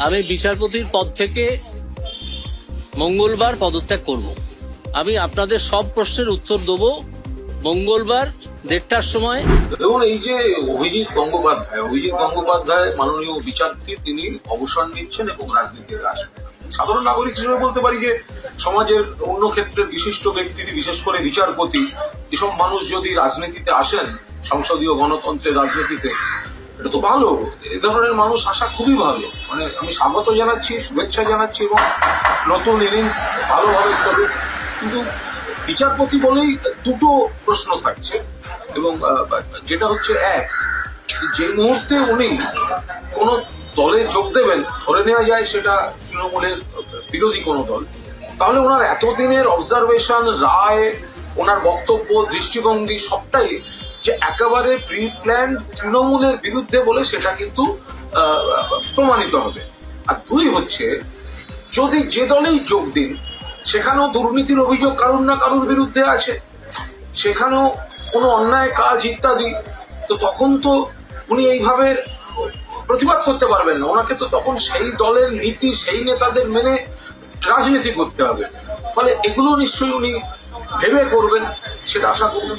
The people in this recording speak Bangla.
আমি বিচারপতির পদ থেকে মঙ্গলবার পদত্যাগ করব। আমি আপনাদের সব প্রশ্নের উত্তর দেবো মঙ্গলবার দেড়টার সময়। দেখুন, এই যে অভিজিৎ গঙ্গোপাধ্যায় অভিজিৎ গঙ্গোপাধ্যায় মাননীয় বিচারপতি, তিনি অবসর নিচ্ছেন এবং রাজনীতিতে আসবেন। সাধারণ নাগরিক হিসেবে বলতে পারি যে, সমাজের অন্য ক্ষেত্রের বিশিষ্ট ব্যক্তি বিশেষ করে বিচারপতি, এসব মানুষ যদি রাজনীতিতে আসেন, সংসদীয় গণতন্ত্রের রাজনীতিতে এটা তো ভালো। এ ধরনের মানুষ আসা খুবই ভালো। মানে আমি স্বাগত জানাচ্ছি, শুভেচ্ছা জানাচ্ছি এবং নতুন ইনিংস ভালোভাবে চলুক। কিন্তু বিচারপতি বলেই দুটো প্রশ্ন থাকছে এবং যেটা হচ্ছে এক, যে মুহূর্তে উনি কোন দলে যোগ দেবেন, ধরে নেওয়া যায় সেটা তৃণমূলের বিরোধী কোনো দল, তাহলে ওনার এতদিনের অবজারভেশন রায়, ওনার বক্তব্য, দৃষ্টিভঙ্গি সবটাই যে একেবারে প্রি প্ল্যান তৃণমূলের বিরুদ্ধে বলে সেটা কিন্তু প্রমাণিত হবে। আর দুই হচ্ছে, যদি যে দলেই যোগ দিন, সেখানেও দুর্নীতির অভিযোগ কারুর না কারুর বিরুদ্ধে আছে? সেখানেও কোনো অন্যায়, কাজ ইত্যাদি, তো তখন তো উনি এইভাবে প্রতিবাদ করতে পারবেন না। ওনাকে তো তখন সেই দলের নীতি, সেই নেতাদের মেনে রাজনীতি করতে হবে। ফলে এগুলো নিশ্চয়ই উনি ভেবে করবেন, সেটা আশা করবেন